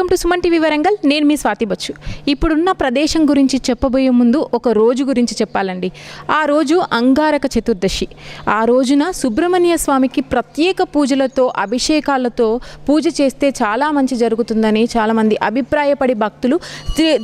Welcome to Suman TV Warangal. నేను మీ స్వాతి బచ్చు. ఇప్పుడున్న ప్రదేశం గురించి చెప్పబోయే ముందు ఒక రోజు గురించి చెప్పాలండి. ఆ రోజు అంగారక చతుర్దశి. ఆ రోజున సుబ్రహ్మణ్య స్వామికి ప్రత్యేక పూజలతో అభిషేకాలతో పూజ చేస్తే చాలా మంచి జరుగుతుందని చాలామంది అభిప్రాయపడి భక్తులు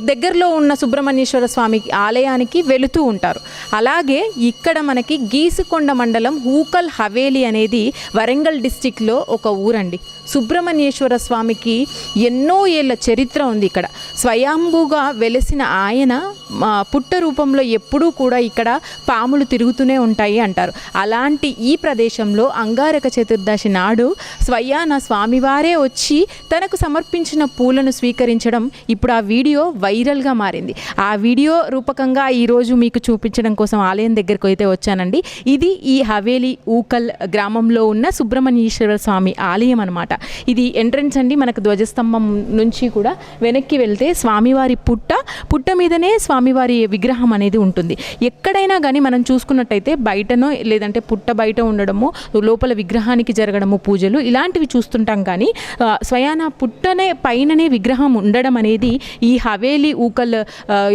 దగ్గరలో ఉన్న సుబ్రహ్మణ్యేశ్వర స్వామి ఆలయానికి వెళుతూ ఉంటారు. అలాగే ఇక్కడ మనకి గీసుకొండ మండలం ఊకల్ హవేలి అనేది వరంగల్ డిస్టిక్లో ఒక ఊరండి. సుబ్రహ్మణ్యేశ్వర స్వామికి ఎన్నో ఏళ్ళ చరిత్ర ఉంది ఇక్కడ. స్వయంభూగా వెలసిన ఆయన పుట్ట రూపంలో ఎప్పుడూ కూడా ఇక్కడ పాములు తిరుగుతూనే ఉంటాయి అంటారు. అలాంటి ఈ ప్రదేశంలో అంగారక చతుర్దశి నాడు స్వయాన స్వామివారే వచ్చి తనకు సమర్పించిన పూలను స్వీకరించడం ఇప్పుడు ఆ వీడియో వైరల్గా మారింది. ఆ వీడియో రూపకంగా ఈరోజు మీకు చూపించడం కోసం ఆలయం దగ్గరకు అయితే వచ్చానండి. ఇది ఈ హవేలి ఊకల్ గ్రామంలో ఉన్న సుబ్రహ్మణ్యేశ్వర స్వామి ఆలయం అనమాట ఇది ఎంట్రన్స్ అండి. మనకు ధ్వజస్తంభం నుంచి కూడా వెనక్కి వెళ్తే స్వామివారి పుట్ట పుట్ట మీదనే స్వామివారి విగ్రహం అనేది ఉంటుంది. ఎక్కడైనా కానీ మనం చూసుకున్నట్టయితే బయటనో లేదంటే పుట్ట బయట ఉండడము లోపల విగ్రహానికి జరగడము పూజలు ఇలాంటివి చూస్తుంటాం కానీ స్వయాన పుట్టనే పైననే విగ్రహం ఉండడం అనేది ఈ హవేలీ ఊకల్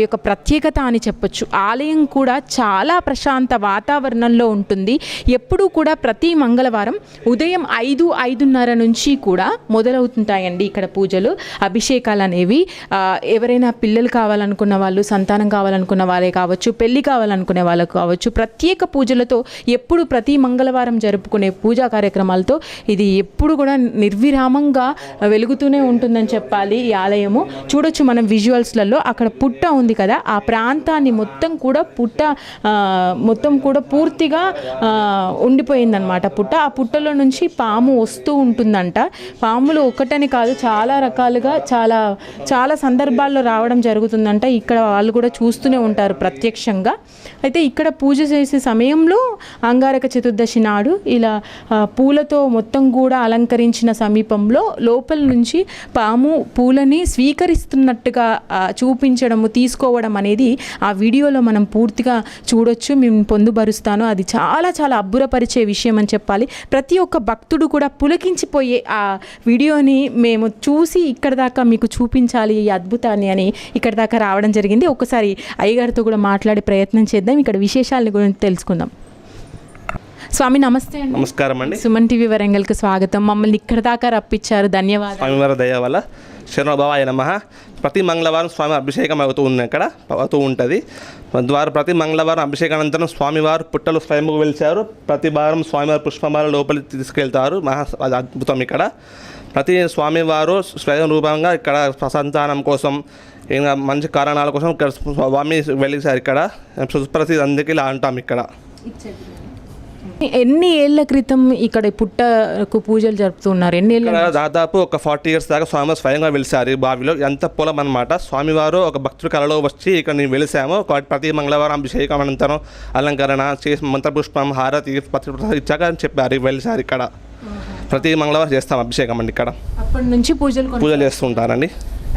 యొక్క ప్రత్యేకత అని చెప్పొచ్చు. ఆలయం కూడా చాలా ప్రశాంత వాతావరణంలో ఉంటుంది. ఎప్పుడూ కూడా ప్రతి మంగళవారం ఉదయం ఐదు ఐదున్నర నుంచి కూడా మొదలవుతుంటాయండి ఇక్కడ పూజలు అభిషేకాలు అనేవి. ఎవరైనా పిల్లలు కావాలనుకున్న వాళ్ళు సంతానం కావాలనుకున్న వాళ్ళే కావచ్చు పెళ్ళి కావాలనుకునే వాళ్ళకు కావచ్చు ప్రత్యేక పూజలతో ఎప్పుడు ప్రతి మంగళవారం జరుపుకునే పూజా కార్యక్రమాలతో ఇది ఎప్పుడు కూడా నిర్విరామంగా వెలుగుతూనే ఉంటుందని చెప్పాలి ఈ ఆలయము. చూడొచ్చు మనం విజువల్స్లలో అక్కడ పుట్ట ఉంది కదా ఆ ప్రాంతాన్ని మొత్తం కూడా పుట్ట మొత్తం కూడా పూర్తిగా ఉండిపోయిందనమాట పుట్ట. ఆ పుట్టలో నుంచి పాము వస్తూ ఉంటుందంట. పాములు ఒకటని కాదు చాలా రకాలుగా చాలా చాలా సందర్భాల్లో రావడం జరుగుతుందంట. ఇక్కడ వాళ్ళు కూడా చూస్తూనే ఉంటారు ప్రత్యక్షంగా. అయితే ఇక్కడ పూజ చేసే సమయంలో అంగారక చతుర్దశి నాడు ఇలా పూలతో మొత్తం కూడా అలంకరించిన సమీపంలో లోపల నుంచి పాము పూలని స్వీకరిస్తున్నట్టుగా చూపించడము తీసుకోవడం అనేది ఆ వీడియోలో మనం పూర్తిగా చూడొచ్చు. మేము పొందుపరుస్తాను. అది చాలా చాలా అబ్బురపరిచే విషయం అని చెప్పాలి. ప్రతి ఒక్క భక్తుడు కూడా పులకించిపోయే ఆ వీడియోని మేము చూసి ఇక్కడ దాకా మీకు చూపించాలి ఈ అద్భుతాన్ని అని ఇక్కడ దాకా రావడం జరిగింది. ఒకసారి అయ్యగారితో కూడా మాట్లాడే ప్రయత్నం చేద్దాం. ఇక్కడ విశేషాలను గురించి తెలుసుకుందాం. స్వామి నమస్తే అండి. నమస్కారం అండి. సుమన్ టీవీ వరంగల్కి స్వాగతం. మమ్మల్ని ఇక్కడ దాకా రప్పించారు. ధన్యవాదాలు. స్వామివారి దయ వల్ల. శరణభవాయ నమ. ప్రతి మంగళవారం స్వామి అభిషేకం అవుతూ ఉంది ఇక్కడ అవుతూ ఉంటుంది. ద్వారా ప్రతి మంగళవారం అభిషేకం అనంతరం స్వామివారు పుట్టలు స్వయంగా వెలిచారు ప్రతి వారం స్వామివారు పుష్పమాల లోపలికి తీసుకెళ్తారు. మహా అది అద్భుతం ఇక్కడ. ప్రతి స్వామివారు స్వయం రూపంగా ఇక్కడ సంతానం కోసం ఇంకా మంచి కారణాల కోసం ఇక్కడ స్వామి వెలిసారు ఇక్కడ. సుప్రసిద్ధి అందుకే ఇలా అంటాం ఇక్కడ. ఎన్ని ఏళ్ళ క్రితం ఇక్కడ పుట్టకు పూజలు జరుపుతున్నారు? ఎన్ని ఏళ్ళ దాదాపు ఒక ఫార్టీ ఇయర్స్ దాకా స్వామివారు స్వయంగా వెలిసారు బావిలో. ఎంత పొలం అనమాట స్వామివారు ఒక భక్తుడి కళలో వచ్చి ఇక్కడ నేను వెలిసాము. ప్రతి మంగళవారం అభిషేకం అనంతరం అలంకరణ చేసి మంత్రపుష్పం హారతి పత్రి ఇచ్చాక అని చెప్పారు. వెలిసారు ఇక్కడ. ప్రతి మంగళవారం చేస్తాం అభిషేకం అండి ఇక్కడ. అప్పటి నుంచి పూజలు పూజలు చేస్తుంటారండి.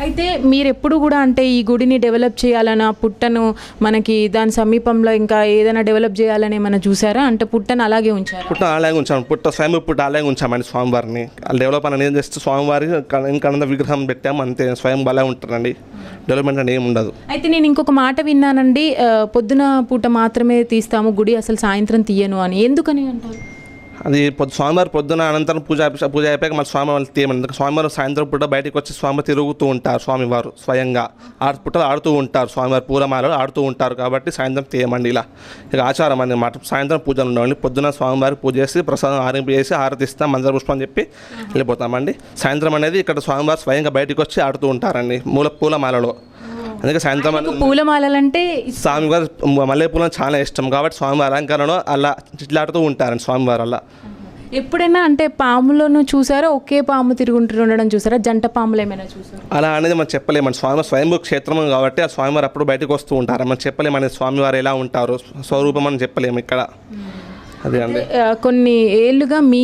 అయితే మీరు ఎప్పుడు కూడా అంటే ఈ గుడిని డెవలప్ చేయాలన్న పుట్టను మనకి దాని సమీపంలో ఇంకా ఏదైనా డెవలప్ చేయాలని ఏమైనా చూసారా? అంటే పుట్టను అలాగే ఉంచారా? పుట్ట ఆలయం ఉంచాము పుట్ట స్వయం పుట్ట ఆలయం ఉంచామండి స్వామివారిని. డెవలప్ అనేది జస్ట్ స్వామివారి ఇంకా విగ్రహం పెట్టాము అంతే. స్వయం బలం ఉంటుందండి. డెవలప్మెంట్ అనేది ఏమి ఉండదు. అయితే నేను ఇంకొక మాట విన్నానండి. పొద్దున పూట మాత్రమే తీస్తాము. గుడి అసలు సాయంత్రం తీయను అని. ఎందుకని అంటారు? అది పొద్దు స్వామివారి పొద్దున అనంతరం పూజ పూజ అయిపోయాక మన స్వామివారు తీయమని ఎందుకంటే స్వామివారు సాయంత్రం పూట బయటకు వచ్చి స్వామి తిరుగుతూ ఉంటారు స్వామివారు స్వయంగా. ఆడు పుట్టలు ఆడుతూ ఉంటారు స్వామివారి పూలమాలలో ఆడుతూ ఉంటారు కాబట్టి సాయంత్రం తీయమండి ఇలా. ఇక ఆచారం అన్నమాట. సాయంత్రం పూజలు ఉండవండి. పొద్దున స్వామివారికి పూజ చేసి ప్రసాదం ఆరింపు చేసి హారతి మందర పుష్పం చెప్పి వెళ్ళిపోతామండి. సాయంత్రం అనేది ఇక్కడ స్వామివారు స్వయంగా బయటకు వచ్చి ఆడుతూ ఉంటారండి. మూల పూలమాలలో. అందుకే సాయంత్రం అనేది పూలమాలలంటే స్వామివారు మల్లెపూలను చాలా ఇష్టం. కాబట్టి స్వామివారి అలంకరణలో అలా చిట్లాడుతూ ఉంటారండి స్వామివారు అలా. ఎప్పుడైనా అంటే పాములను చూసారా? ఒకే పాము తిరుగుంటూ ఉండడం చూసారా? జంట పాములు ఏమైనా చూసారా? అలా అనేది మనం చెప్పలేమండి. స్వామివారి స్వయంభూ క్షేత్రం కాబట్టి ఆ స్వామివారు అప్పుడు బయటకు వస్తూ ఉంటారు. మనం చెప్పలేమని స్వామివారు ఎలా ఉంటారు స్వరూపం అని చెప్పలేము ఇక్కడ. కొన్ని ఏళ్ళుగా మీ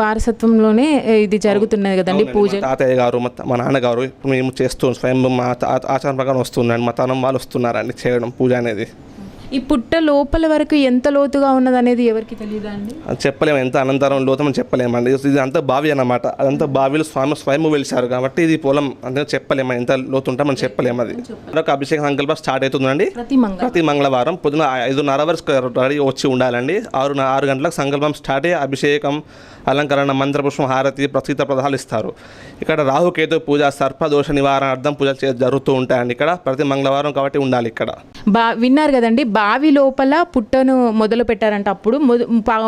వారసత్వంలోనే ఇది జరుగుతున్నది కదండి పూజ? తాతయ్య గారు మా నాన్నగారు మేము చేస్తూ స్వయం మా ఆచారం ప్రకారం వస్తుందండి మా తనం వాళ్ళు వస్తున్నారండి చేయడం పూజ అనేది. ఈ పుట్ట లోపల వరకు ఎంత లోతుగా ఉన్నది అనేది ఎవరికి తెలియదా అండి చెప్పలేము. ఎంత అనంతరం లోతమని చెప్పలేమండి ఇది అంతా బావి అన్నమాట. అదంతా బావిలో స్వామి స్వయం వెలిశారు కాబట్టి ఇది పొలం అంటే చెప్పలేము. ఎంత లోతు ఉంటా మనం చెప్పలేము అది. మరొక అభిషేక సంకల్పం స్టార్ట్ అవుతుందండి. ప్రతి మంగళవారం. పొద్దున ఐదున్నర వరకు రెడీ వచ్చి ఉండాలండి. ఆరు ఆరు గంటలకు సంకల్పం స్టార్ట్ అయ్యి అభిషేకం అలంకరణ మంత్రపుష్పం హారతి ప్రసిద్ధ ప్రదాలు ఇస్తారు. ఇక్కడ రాహుకేతు పూజ సర్పదోష నివారణార్థం పూజలు చే- జరుగుతూ ఉంటాయండి ఇక్కడ. ప్రతి మంగళవారం కాబట్టి ఉండాలి ఇక్కడ. బా విన్నారు కదండి బావి లోపల పుట్టను మొదలు పెట్టారంట అప్పుడు.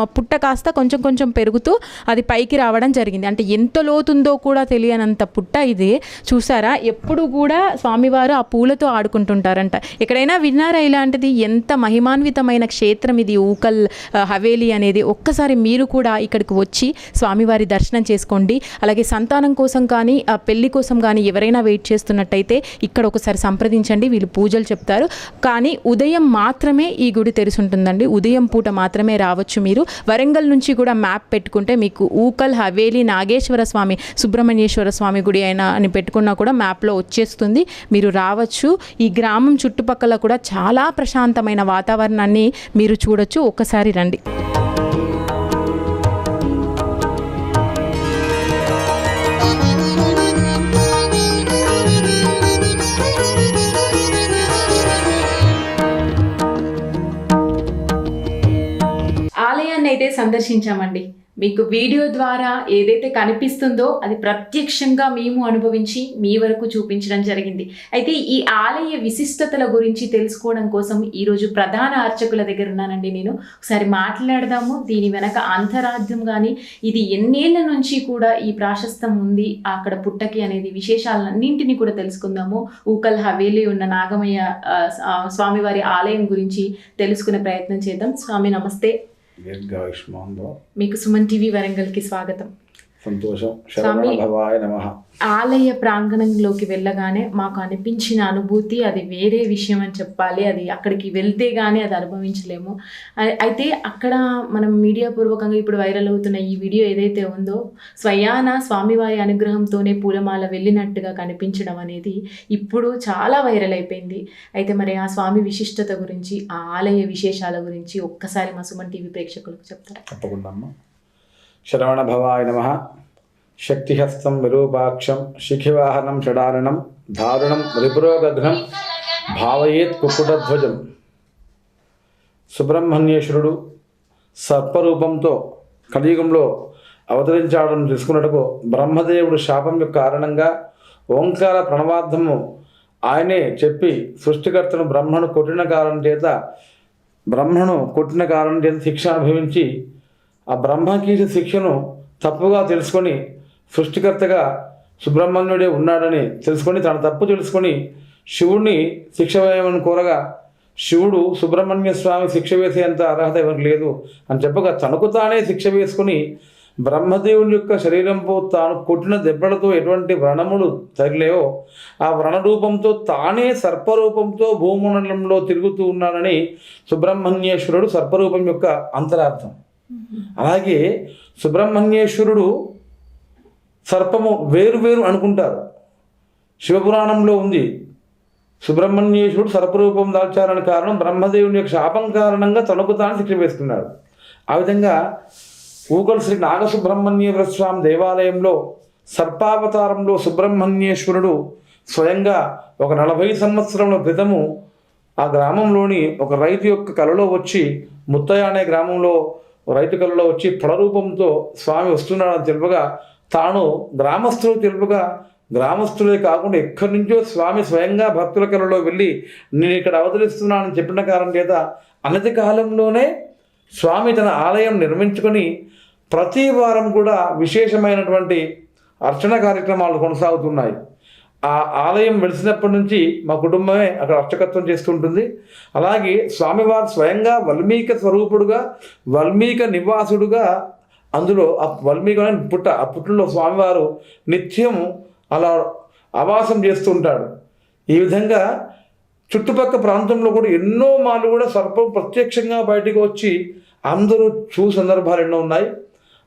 పుట్ట కాస్త కొంచెం కొంచెం పెరుగుతూ అది పైకి రావడం జరిగింది. అంటే ఎంత లోతుందో కూడా తెలియనంత పుట్ట ఇది. చూసారా? ఎప్పుడు కూడా స్వామివారు ఆ పూలతో ఆడుకుంటుంటారంట. ఎక్కడైనా విన్నారా ఇలాంటిది? ఎంత మహిమాన్వితమైన క్షేత్రం ఇది ఊకల్ హవేలీ అనేది. ఒక్కసారి మీరు కూడా ఇక్కడికి వచ్చి స్వామివారి దర్శనం చేసుకోండి. అలాగే సంతానం కోసం కానీ పెళ్ళి కోసం కానీ ఎవరైనా వెయిట్ చేస్తున్నట్టయితే ఇక్కడ ఒకసారి సంప్రదించండి. వీళ్ళు పూజలు చెప్తారు. కానీ ఉదయం మాత్రమే ఈ గుడి తెరిచి ఉంటుందండి. ఉదయం పూట మాత్రమే రావచ్చు మీరు. వరంగల్ నుంచి కూడా మ్యాప్ పెట్టుకుంటే మీకు ఊకల్ హవేలీ నాగేశ్వర స్వామి సుబ్రహ్మణ్యేశ్వర స్వామి గుడి అయినా అని పెట్టుకున్నా కూడా మ్యాప్లో వచ్చేస్తుంది. మీరు రావచ్చు. ఈ గ్రామం చుట్టుపక్కల కూడా చాలా ప్రశాంతమైన వాతావరణాన్ని మీరు చూడొచ్చు. ఒక్కసారి రండి. సందర్శించామండి. మీకు వీడియో ద్వారా ఏదైతే కనిపిస్తుందో అది ప్రత్యక్షంగా మేము అనుభవించి మీ వరకు చూపించడం జరిగింది. అయితే ఈ ఆలయ విశిష్టతల గురించి తెలుసుకోవడం కోసం ఈరోజు ప్రధాన అర్చకుల దగ్గర ఉన్నానండి నేను. ఒకసారి మాట్లాడదాము. దీని వెనక అంతరార్థం కానీ ఇది ఎన్నేళ్ళ నుంచి కూడా ఈ ప్రాశస్తం ఉంది అక్కడ పుట్టకి అనేది విశేషాలన్నింటినీ కూడా తెలుసుకుందాము. ఊకల్ హవేలీ ఉన్న నాగమయ్య స్వామివారి ఆలయం గురించి తెలుసుకునే ప్రయత్నం చేద్దాం. స్వామి నమస్తే. మీకు సుమన్ టీవీ వరంగల్కి స్వాగతం. సంతోషం. నమ. ఆలయ ప్రాంగణంలోకి వెళ్ళగానే మాకు అనిపించిన అనుభూతి అది వేరే విషయం అని చెప్పాలి. అది అక్కడికి వెళ్తే గానీ అది అనుభవించలేము. అయితే అక్కడ మనం మీడియా పూర్వకంగా ఇప్పుడు వైరల్ అవుతున్న ఈ వీడియో ఏదైతే ఉందో స్వయాన స్వామివారి అనుగ్రహంతోనే పూలమాల వెళ్ళినట్టుగా కనిపించడం అనేది ఇప్పుడు చాలా వైరల్ అయిపోయింది. అయితే మరి ఆ స్వామి విశిష్టత గురించి ఆ ఆలయ విశేషాల గురించి ఒక్కసారి మా సుమన్ టీవీ ప్రేక్షకులకు చెప్తారా? తప్పకుండా అమ్మ నమ శక్తిహస్తం విరూపాక్షం శిఖివాహనం షడారణం దారుణం రిపురోగఘ్నం భావయేత్ కుకుటధ్వజం సుబ్రహ్మణ్యేశ్వరుడు సర్పరూపంతో కలియుగంలో అవతరించాడని తెలుసుకున్నట్టుకు బ్రహ్మదేవుడు శాపం యొక్క కారణంగా ఓంకార ప్రణవార్థము ఆయనే చెప్పి సృష్టికర్తను బ్రహ్మను కొట్టిన కారణం చేత బ్రహ్మను కొట్టిన కారణం చేత శిక్ష అనుభవించి ఆ బ్రహ్మకి శిక్షను తప్పుగా తెలుసుకొని సృష్టికర్తగా సుబ్రహ్మణ్యుడే ఉన్నాడని తెలుసుకొని తన తప్పు తెలుసుకొని శివుణ్ణి శిక్ష వేయమని కోరగా శివుడు సుబ్రహ్మణ్య స్వామి శిక్ష వేసేంత అర్హత ఎవరికి లేదు అని చెప్పగా తనకు తానే శిక్ష వేసుకుని బ్రహ్మదేవుని యొక్క శరీరంపై తాను కొట్టిన దెబ్బలతో ఎటువంటి వ్రణములు తగిలేవో ఆ వ్రణ రూపంతో తానే సర్పరూపంతో భూమండలంలో తిరుగుతూ ఉన్నానని సుబ్రహ్మణ్యేశ్వరుడు సర్పరూపం యొక్క అంతరార్థం. అలాగే సుబ్రహ్మణ్యేశ్వరుడు సర్పము వేరు వేరు అనుకుంటారు. శివపురాణంలో ఉంది. సుబ్రహ్మణ్యేశ్వరుడు సర్పరూపం దాల్చారని కారణం బ్రహ్మదేవుని యొక్క శాపం కారణంగా తనకు తాను శిక్ష వేసుకున్నాడు. ఆ విధంగా ఊకల్ శ్రీ నాగసుబ్రహ్మణ్యేశ్వర స్వామి దేవాలయంలో సర్పావతారంలో సుబ్రహ్మణ్యేశ్వరుడు స్వయంగా ఒక నలభై సంవత్సరముల క్రితము ఆ గ్రామంలోని ఒక రైతు యొక్క కలలో వచ్చి ముత్తయ్య అనే గ్రామంలో రైతు కలలో వచ్చి రూపంతో స్వామి వస్తున్నాడని తెలుపగా తాను గ్రామస్తులు తెలుపగా గ్రామస్తులే కాకుండా ఎక్కడి నుంచో స్వామి స్వయంగా భక్తుల కలలో వెళ్ళి నేను ఇక్కడ అవతరిస్తున్నానని చెప్పిన కారణం చేత అనతి కాలంలోనే స్వామి తన ఆలయం నిర్మించుకొని ప్రతి వారం కూడా విశేషమైనటువంటి అర్చన కార్యక్రమాలు కొనసాగుతున్నాయి. ఆ ఆలయం వెలిసినప్పటి నుంచి మా కుటుంబమే అక్కడ అర్చకత్వం చేస్తుంటుంది. అలాగే స్వామివారు స్వయంగా వల్మీక స్వరూపుడుగా వల్మీక నివాసుడుగా అందులో ఆ వల్మీక పుట్ట ఆ పుట్టులో స్వామివారు నిత్యం అలా ఆవాసం చేస్తుంటాడు. ఈ విధంగా చుట్టుపక్క ప్రాంతంలో కూడా ఎన్నో మాలు కూడా సర్పం ప్రత్యక్షంగా బయటకు వచ్చి అందరూ చూ సందర్భాలు ఎన్నో ఉన్నాయి.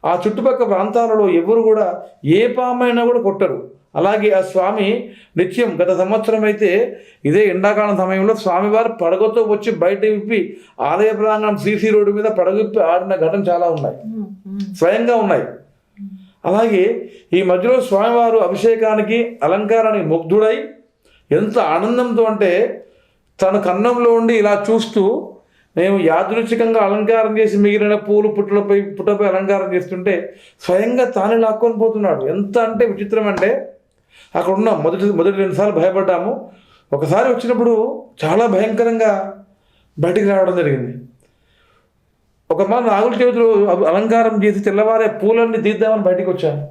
ఆ చుట్టుపక్క ప్రాంతాలలో ఎవరు కూడా ఏ పామైనా కూడా కొట్టరు. అలాగే ఆ స్వామి నిత్యం గత సంవత్సరం అయితే ఇదే ఎండాకాలం సమయంలో స్వామివారు పడగతో వచ్చి బయట విప్పి ఆలయ ప్రాంగణం సీసీ రోడ్డు మీద పడగొప్పి ఆడిన ఘటన చాలా ఉన్నాయి. స్వయంగా ఉన్నాయి. అలాగే ఈ మధ్యలో స్వామివారు అభిషేకానికి అలంకారానికి ముగ్ధుడై ఎంత ఆనందంతో అంటే తన కన్నంలో ఉండి ఇలా చూస్తూ మేము యాదృచ్ఛికంగా అలంకారం చేసి మిగిలిన పూలు పుట్టలపై పుట్టపై అలంకారం చేస్తుంటే స్వయంగా తానే లాక్కొని పోతున్నాడు. ఎంత అంటే విచిత్రం అంటే అక్కడ ఉన్నాం మొదటి మొదటి రెండుసార్లు భయపడ్డాము. ఒకసారి వచ్చినప్పుడు చాలా భయంకరంగా బయటికి రావడం జరిగింది. ఒక మా నాగుల చేతులు అల- అలంకారం చేసి తెల్లవారే పూలన్నీ తీద్దామని బయటికి వచ్చాను.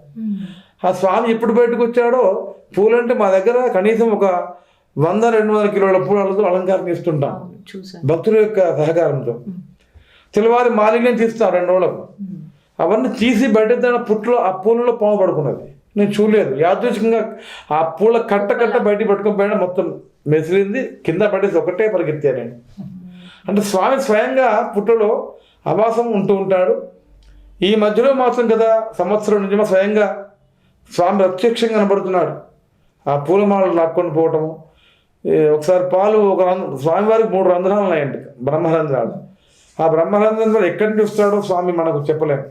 ఆ స్వామి ఎప్పుడు బయటకు వచ్చాడో పూలంటే మా దగ్గర కనీసం ఒక వంద రెండు వందల కిలోల పూలతో అలంకారం చేస్తుంటాం. చూసాను భక్తుల యొక్క సహకారంతో. తెల్లవారి మాలిన్యం తీస్తాం రెండు రోజులకు. అవన్నీ తీసి బయట పుట్లో ఆ పూలలో పాము పడుకున్నది. నేను చూడలేదు. యాదృచ్ఛికంగా ఆ పూల కట్ట కట్ట బయట పట్టుకొని పోయినా మొత్తం మెసిలింది కింద పడేసి ఒకటే పరిగెత్తాను నేను. అంటే స్వామి స్వయంగా పుట్టలో ఆవాసం ఉంటూ ఉంటాడు. ఈ మధ్యలో మాత్రం కదా సంవత్సరం నుంచి మా స్వయంగా స్వామి ప్రత్యక్షంగా కనబడుతున్నాడు. ఆ పూలమాలలు లాక్కొని పోవటము ఒకసారి పాలు ఒక స్వామివారికి మూడు రంధ్రాలు ఉన్నాయండి బ్రహ్మరంధ్రాలు. ఆ బ్రహ్మరంధ్రాలు ఎక్కడి నుంచి వస్తాడో స్వామి మనకు చెప్పలేము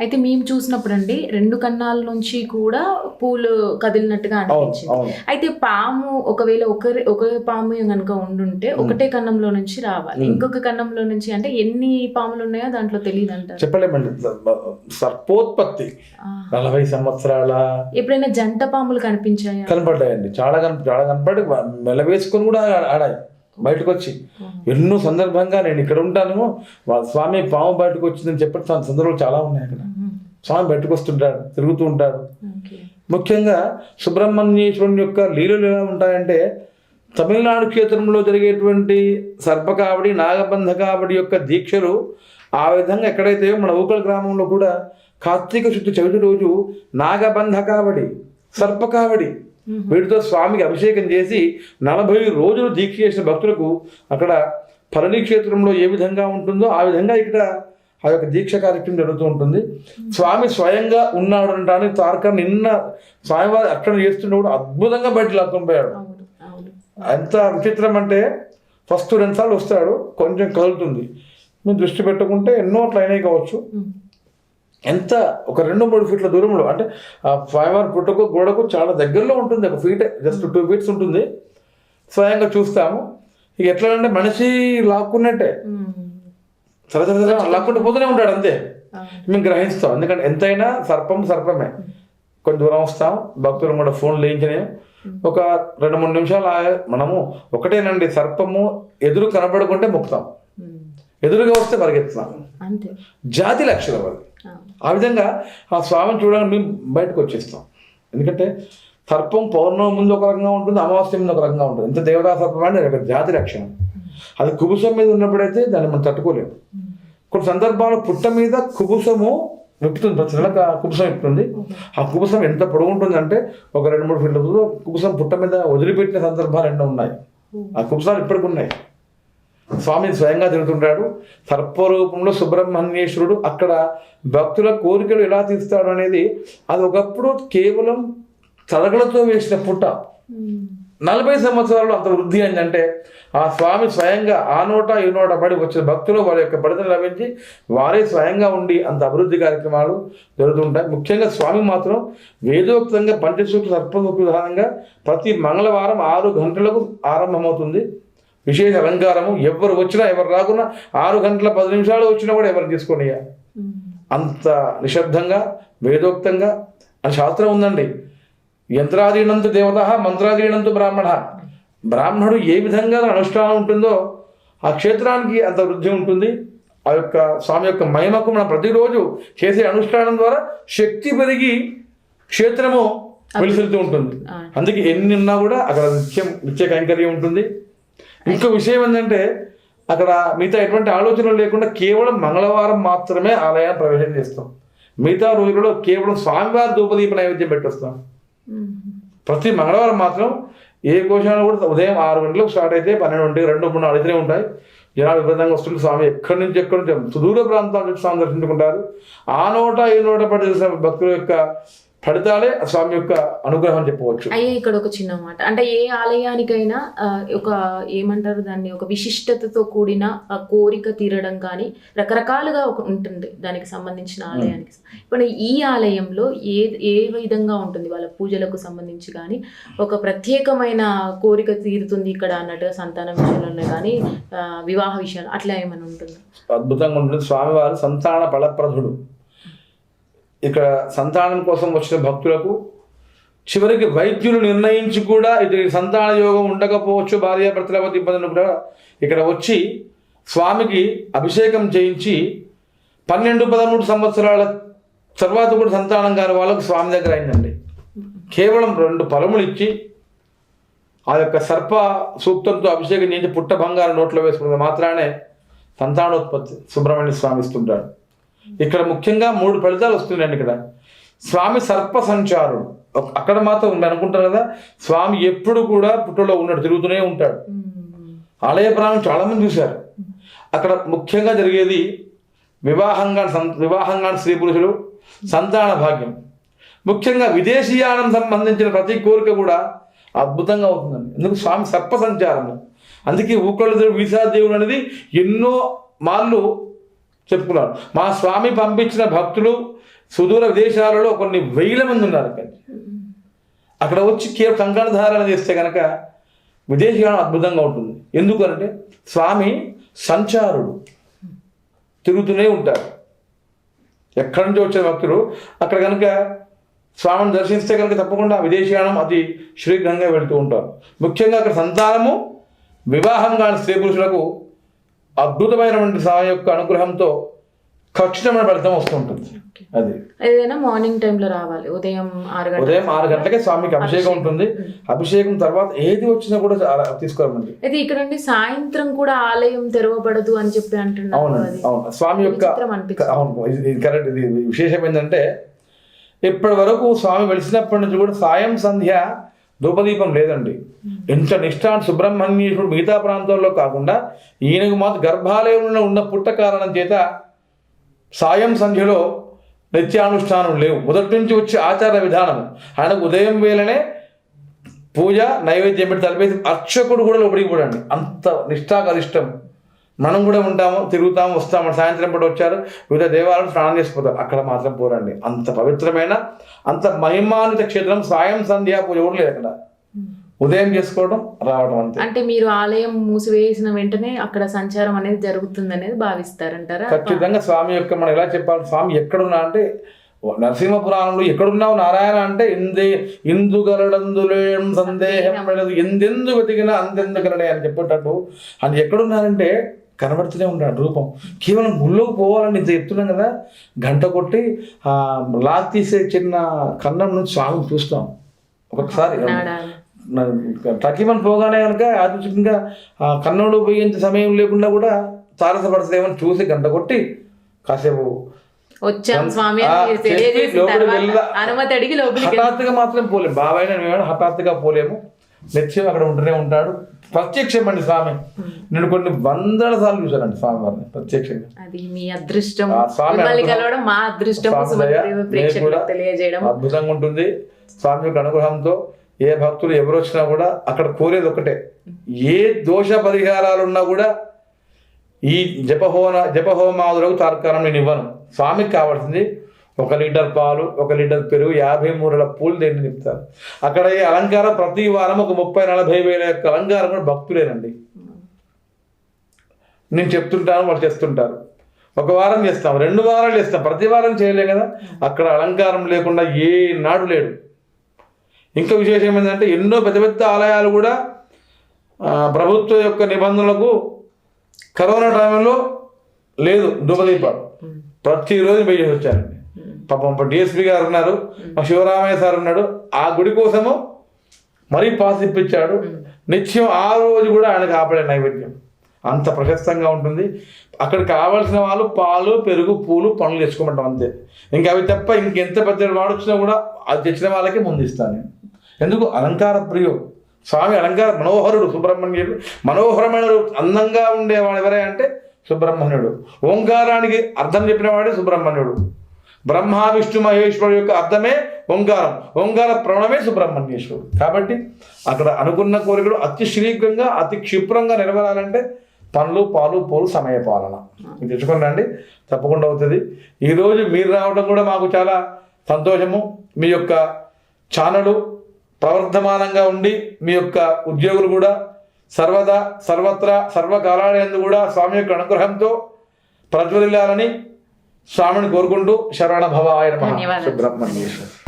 అయితే మేము చూసినప్పుడు అండి రెండు కన్నాల నుంచి కూడా పూలు కదిలినట్టుగా అనిపించింది. అయితే పాము ఒకవేళ ఒకరి ఒక పాము కనుక ఉండుంటే ఒకటే కన్నంలో నుంచి రావాలి. ఇంకొక కన్నంలో నుంచి అంటే ఎన్ని పాములు ఉన్నాయో దాంట్లో తెలియదు అంటారు చెప్పలేమండి. సర్పోత్పత్తి. నలభై సంవత్సరాల ఎప్పుడైనా జంట పాములు కనిపించాయా? కనపడ్డాయండి. చాలా కన చాలా కనపడి మెలవేసుకొని కూడా ఆడాయి. బయటకు వచ్చి ఎన్నో సందర్భంగా నేను ఇక్కడ ఉంటాను. మా స్వామి పాము బయటకు వచ్చిందని చెప్పి సందర్భాలు చాలా ఉన్నాయి అక్కడ. స్వామి బయటకు వస్తుంటాడు తిరుగుతూ ఉంటాడు. ముఖ్యంగా సుబ్రహ్మణ్యేశ్వరుని యొక్క లీలలు ఎలా ఉంటాయంటే తమిళనాడు క్షేత్రంలో జరిగేటువంటి సర్పకావడి నాగబంధ కావడి యొక్క దీక్షలు ఆ విధంగా ఎక్కడైతే మన ఊకల గ్రామంలో కూడా కార్తీక శుద్ధి చవితి రోజు నాగబంధ కావడి సర్పకావడి వీటితో స్వామికి అభిషేకం చేసి నలభై రోజులు దీక్ష చేసిన భక్తులకు అక్కడ పళని క్షేత్రంలో ఏ విధంగా ఉంటుందో ఆ విధంగా ఇక్కడ ఆ యొక్క దీక్ష కార్యక్రమం జరుగుతూ ఉంటుంది. స్వామి స్వయంగా ఉన్నాడు అనడానికి తారక నిన్న స్వామివారి అర్చన చేస్తున్నప్పుడు అద్భుతంగా బయట లాక్కొని పోయాడు. ఎంత విచిత్రం అంటే ఫస్ట్ రెండు సార్లు వస్తాడు కొంచెం కదులుతుంది. మీరు దృష్టి పెట్టుకుంటే ఎన్నో అట్లా అయినాయి కావచ్చు. ఎంత? ఒక రెండు మూడు ఫీట్ల దూరంలో. అంటే ఆ స్వామివారి పుట్టకు గోడకు చాలా దగ్గరలో ఉంటుంది. ఒక ఫీట్ జస్ట్ టూ ఫీట్స్ ఉంటుంది. స్వయంగా చూస్తాము. ఇక ఎట్లా అంటే మనిషి లాక్కున్నట్టే. ఉమ్. సర సర సర లాక్కుంటూ పోతూనే ఉంటాడు అంతే. మేము గ్రహిస్తాం. ఎందుకంటే ఎంతైనా సర్పం సర్పమే. కొంచెం దూరం వస్తాం. భక్తులు కూడా ఫోన్ లేయించలేము ఒక రెండు మూడు నిమిషాలు మనము ఒకటేనండి. సర్పము ఎదురు కనబడకుంటే మొక్కుతాం. ఉమ్. ఎదురుగా వస్తే పరిగెత్తుతాం. అంతే. జాతి లక్షణం అది. అవును. ఆ విధంగా ఆ స్వామిని చూడడానికి మేము బయటకు వచ్చేస్తాం. ఎందుకంటే సర్పం పౌర్ణమి ముందు ఒక రకంగా ఉంటుంది అమావాస్య ముందు ఒక రకంగా ఉంటుంది. ఎంత దేవతా సర్పం అంటే ఒక జాతి లక్షణం అది కుబుసం మీద ఉన్నప్పుడైతే దాన్ని మనం తట్టుకోలేము. కొన్ని సందర్భాల్లో పుట్ట మీద కుబుసము విప్పుతుంది ప్రతి నెల కుబుసం విప్పుతుంది ఆ కుబుసం ఎంత పొడవు ఉంటుందంటే ఒక రెండు మూడు ఫీట్ల కుబుసం పుట్ట మీద వదిలిపెట్టిన సందర్భాలు ఎన్నో ఉన్నాయి. ఆ కుబుసాలు ఇప్పటికి ఉన్నాయి. స్వామి స్వయంగా తిరుగుతుంటాడు సర్పరూపంలో సుబ్రహ్మణ్యేశ్వరుడు అక్కడ భక్తుల కోరికలు ఎలా తీస్తాడు అనేది అది ఒకప్పుడు కేవలం తరగలతో వేసిన పుట్ట. ఉమ్. నలభై సంవత్సరాలు అంత వృద్ధి అయిందంటే ఆ స్వామి స్వయంగా ఆ నోట ఈ నోట పడి వచ్చిన భక్తులు వారి యొక్క పడితను లభించి వారే స్వయంగా ఉండి అంత అభివృద్ధి కార్యక్రమాలు జరుగుతుంటాయి. ముఖ్యంగా స్వామి మాత్రం వేదోక్తంగా పంచసూత్ర సర్పసూత్ర విధానంగా ప్రతి మంగళవారం ఆరు గంటలకు ఆరంభమవుతుంది. విశేష అలంకారము. ఎవరు వచ్చినా ఎవరు రాకున్నా ఆరు గంటల పది నిమిషాలు వచ్చినా కూడా ఎవరు తీసుకోండి. అంత నిశ్శబ్దంగా వేదోక్తంగా. అని శాస్త్రం ఉందండి. యంత్రాధీనంతు దేవత మంత్రాధీనంతు బ్రాహ్మణ. బ్రాహ్మణుడు ఏ విధంగా అనుష్ఠానం ఉంటుందో ఆ క్షేత్రానికి అంత వృద్ధి ఉంటుంది. ఆ యొక్క స్వామి యొక్క మహిమకు మనం ప్రతిరోజు చేసే అనుష్ఠానం ద్వారా శక్తి పెరిగి క్షేత్రము వెలుసెలుతూ ఉంటుంది. అందుకే ఎన్ని ఉన్నా కూడా అక్కడ నిత్యం నిత్య కైంకర్యం ఉంటుంది. ఇంకో విషయం ఏంటంటే అక్కడ మిగతా ఎటువంటి ఆలోచనలు లేకుండా కేవలం మంగళవారం మాత్రమే ఆలయాన్ని ప్రవేశం చేస్తాం. మిగతా రోజులలో కేవలం స్వామివారి ధూపదీప నైవేద్యం పెట్టొస్తాం. ప్రతి మంగళవారం మాత్రం ఏ కోశాలు కూడా ఉదయం ఆరు గంటలకు స్టార్ట్ అయితే పన్నెండు ఒంటి రెండు మూడు నాలుగు ఉంటాయి. జనాలు విపరీతంగా వస్తుంటే స్వామి ఎక్కడి నుంచి ఎక్కడి నుంచి సుదూర ప్రాంతాల నుంచి స్వామి దర్శించుకుంటారు. ఆ నోట ఈ నోట పడి భక్తుల యొక్క ఫలితాలే స్వామి యొక్క అనుగ్రహం అని చెప్పవచ్చు. అయ్యే ఇక్కడ ఒక చిన్న మాట. అంటే ఏ ఆలయానికైనా ఒక ఏమంటారు దాన్ని ఒక విశిష్టతతో కూడిన కోరిక తీరడం కానీ రకరకాలుగా ఒక ఉంటుంది దానికి సంబంధించిన ఆలయానికి. ఇప్పుడు ఈ ఆలయంలో ఏ ఏ విధంగా ఉంటుంది వాళ్ళ పూజలకు సంబంధించి కానీ ఒక ప్రత్యేకమైన కోరిక తీరుతుంది ఇక్కడ అన్నట్టుగా సంతానం విషయంలో కానీ వివాహ విషయాలు అట్లా ఏమైనా ఉంటుందా? అద్భుతంగా ఉంటుంది. స్వామివారు సంతాన ఫలప్రదుడు ఇక్కడ సంతానం కోసం వచ్చిన భక్తులకు చివరికి వైద్యులు నిర్ణయించి కూడా ఇది సంతాన యోగం ఉండకపోవచ్చు భార్యాభర్తల మధ్య ఇబ్బందులు కూడా ఇక్కడ వచ్చి స్వామికి అభిషేకం చేయించి పన్నెండు పదమూడు సంవత్సరాల తర్వాత కూడా సంతానం కాని వాళ్ళకు స్వామి దగ్గర అయిందండి. కేవలం రెండు పలములు ఇచ్చి ఆ యొక్క సర్ప సూక్తంతో అభిషేకం చేయించి పుట్ట బంగారం నోట్లో వేసుకున్న మాత్రానే సంతానోత్పత్తి సుబ్రహ్మణ్య స్వామి ఇస్తుంటాడు. ఇక్కడ ముఖ్యంగా మూడు ఫలితాలు వస్తున్నాయండి ఇక్కడ. స్వామి సర్ప సంచారుడు. అక్కడ మాత్రం ఉంది అనుకుంటారు కదా. స్వామి ఎప్పుడు కూడా పుట్టలో ఉన్నాడు తిరుగుతూనే ఉంటాడు. ఆలయ ప్రాణం చాలా మంది చూశారు అక్కడ ముఖ్యంగా జరిగేది వివాహంగా వివాహంగా స్త్రీ పురుషులు సంతాన భాగ్యం. ముఖ్యంగా విదేశీయానం సంబంధించిన ప్రతి కోరిక కూడా అద్భుతంగా అవుతుందండి. ఎందుకు? స్వామి సర్ప సంచారము. అందుకే ఊకళ్ళు వీసా దేవుడు అనేది ఎన్నో మార్లు చెప్పుకున్నారు. మా స్వామి పంపించిన భక్తులు సుదూర విదేశాలలో కొన్ని వేల మంది ఉన్నారు అక్కడ వచ్చి కేవలం కంకణధారణ చేస్తే కనుక విదేశీయానం అద్భుతంగా ఉంటుంది. ఎందుకనంటే స్వామి సంచారుడు. తిరుగుతూనే ఉంటారు ఎక్కడి నుంచి వచ్చిన భక్తులు అక్కడ కనుక స్వామిని దర్శిస్తే కనుక తప్పకుండా విదేశీయానం అతి శీఘ్రంగా వెళుతూ ఉంటారు. ముఖ్యంగా అక్కడ సంతానము వివాహం కాని స్త్రీ పురుషులకు అద్భుతమైనటువంటి స్వామి యొక్క అనుగ్రహంతో ఖచ్చితమైన ఫలితం వస్తుంటుంది అది. ఏదైనా మార్నింగ్ టైంలో రావాలి. ఉదయం ఆరు గంటల ఉదయం ఆరు గంటలకే స్వామికి అభిషేకం ఉంటుంది. అభిషేకం తర్వాత ఏది వచ్చినా కూడా తీసుకోరమండి అయితే ఇక్కడ నుండి సాయంత్రం కూడా ఆలయం తెరవబడదు అని చెప్పి అంటున్నారు. అవునండి అది అవును. స్వామి యొక్క. అవును ఇది ఇది కరెక్ట్ ఇది విశేషం ఏంటంటే ఇప్పటి వరకు స్వామి వెలిసినప్పటి నుంచి కూడా సాయం సంధ్య ధూపదీపం లేదండి. ఎంత నిష్ఠాన్ సుబ్రహ్మణ్యేశ్వరుడు మిగతా ప్రాంతాల్లో కాకుండా ఈయనకు మాత్రం గర్భాలయంలో ఉన్న పుట్ట కారణం చేత సాయం సంధ్యలో నిత్యానుష్ఠానం లేవు. మొదటి నుంచి వచ్చే ఆచార విధానం ఆయనకు ఉదయం వేళనే పూజ నైవేద్యం పెట్టి తలపేసి అర్చకుడు కూడా లోపలికి పోడండి. అంత నిష్ఠాగరిష్టం మనం కూడా ఉంటాము తిరుగుతాము వస్తాము. సాయంత్రం పూట వచ్చారు వివిధ దేవాలయం స్నానం చేసిపోతారు. అక్కడ మాత్రం పోరండి. అంత పవిత్రమైన అంత మహిమాన్విత క్షేత్రం సాయం సంధ్యా పూజ కూడా లేదు అక్కడ. ఉదయం చేసుకోవడం రావడం అంతే. అంటే మీరు ఆలయం మూసివేసిన వెంటనే అక్కడ సంచారం అనేది జరుగుతుంది అనేది భావిస్తారంటారా? ఖచ్చితంగా స్వామి యొక్క మనం ఎలా చెప్పాలి స్వామి ఎక్కడున్నా అంటే నరసింహ పురాణంలో ఎక్కడున్నావు నారాయణ అంటే ఇందే ఇందుగలడందులేం సందేహం లేదు ఎందెందు వెతికినా అంతెందుకలడే అని చెప్పేటట్టు అని ఎక్కడున్నారంటే కనబడుతూనే ఉంటాడు రూపం. కేవలం గుళ్ళోకి పోవాలని ఇంత చెప్తున్నాం కదా? గంట కొట్టి ఆ లాక్ తీసే చిన్న కన్నం నుంచి స్వామిని చూస్తాం. ఒకసారి. తగ్గిమని పోగానే కనుక ఆధ్యాత్మికంగా ఆ కన్నుడు పోయేంత సమయం లేకుండా కూడా తారసపడతామని చూసి గంట కొట్టి కాసేపు వచ్చాం స్వామి హఠాత్తుగా మాత్రం పోలేము బాబాయ్ మేము హఠాత్తుగా పోలేము. నిత్యం అక్కడ ఉంటూనే ఉంటాడు. ప్రత్యక్షం అండి స్వామి. నేను కొన్ని వందల సార్లు చూశానండి స్వామి వారిని ప్రత్యక్షంగా. అది మీ అదృష్టం. మా అదృష్టం. అద్భుతంగా ఉంటుంది. స్వామి యొక్క అనుగ్రహంతో ఏ భక్తులు ఎవరు వచ్చినా కూడా అక్కడ కోరేది ఒకటే ఏ దోష పరిహారాలు ఉన్నా కూడా ఈ జపహోన జపహోమాదులకు తార్కారం నేను ఇవ్వను. స్వామికి కావాల్సింది ఒక లీటర్ పాలు ఒక లీటర్ పెరుగు యాభై మూరల పూలు దేన్ని నింపుతారు. అక్కడ ఈ అలంకారం ప్రతి వారం ఒక ముప్పై నలభై వేల యొక్క అలంకారం కూడా భక్తులేనండి. నేను చెప్తుంటాను వాళ్ళు చేస్తుంటారు. ఒక వారం చేస్తాం రెండు వారాలు చేస్తాం ప్రతి వారం చేయలేం కదా. అక్కడ అలంకారం లేకుండా ఏ నాడు లేడు. ఇంకా విశేషం ఏంటంటే ఎన్నో పెద్ద పెద్ద ఆలయాలు కూడా ప్రభుత్వ యొక్క నిబంధనలకు కరోనా టైంలో లేదు ధూపదీపాలు ప్రతిరోజు చేసి వచ్చారండి పాపం డిఎస్పి గారు ఉన్నారు. మా శివరామయ్య సార్ ఉన్నాడు. ఆ గుడి కోసము మరీ పాస్ ఇప్పించాడు. నిత్యం ఆ రోజు కూడా ఆయన కాపాడే నైవేద్యం. అంత ప్రశస్తంగా ఉంటుంది. అక్కడ కావాల్సిన వాళ్ళు పాలు పెరుగు పూలు పనులు తెచ్చుకోమంటాం అంతే. ఇంకా అవి తప్ప ఇంకెంత పెద్ద వాడొచ్చినా కూడా అది తెచ్చిన వాళ్ళకే ముందు ఇస్తాను నేను. ఎందుకు? అలంకార ప్రియుడు. స్వామి అలంకార మనోహరుడు సుబ్రహ్మణ్యుడు మనోహరమైన అందంగా ఉండేవాడు ఎవరే అంటే సుబ్రహ్మణ్యుడు. ఓంకారానికి అర్థం చెప్పినవాడే సుబ్రహ్మణ్యుడు. బ్రహ్మ విష్ణు మహేశ్వరుడు యొక్క అర్థమే ఓంకారం ఓంకార ప్రణవమే సుబ్రహ్మణ్యేశ్వరుడు. కాబట్టి అక్కడ అనుకున్న కోరికలు అతి శీఘ్రంగా అతి క్షిప్రంగా నెరవేరాలంటే పనులు పాలు పోలు సమయ పాలన. ఇది తెచ్చుకోండి తప్పకుండా అవుతుంది. ఈరోజు మీరు రావడం కూడా మాకు చాలా సంతోషము. మీ యొక్క ఛానలు ప్రవర్ధమానంగా ఉండి మీ యొక్క ఉద్యోగులు కూడా సర్వదా సర్వత్రా సర్వకాలాలందు కూడా స్వామి యొక్క అనుగ్రహంతో ప్రజ్వలిల్లాలని స్వామిని కోరుకుంటూ శరవణ భవ ఆయన ధన్యవాదాలు. సుబ్రహ్మణ్యేశ్వర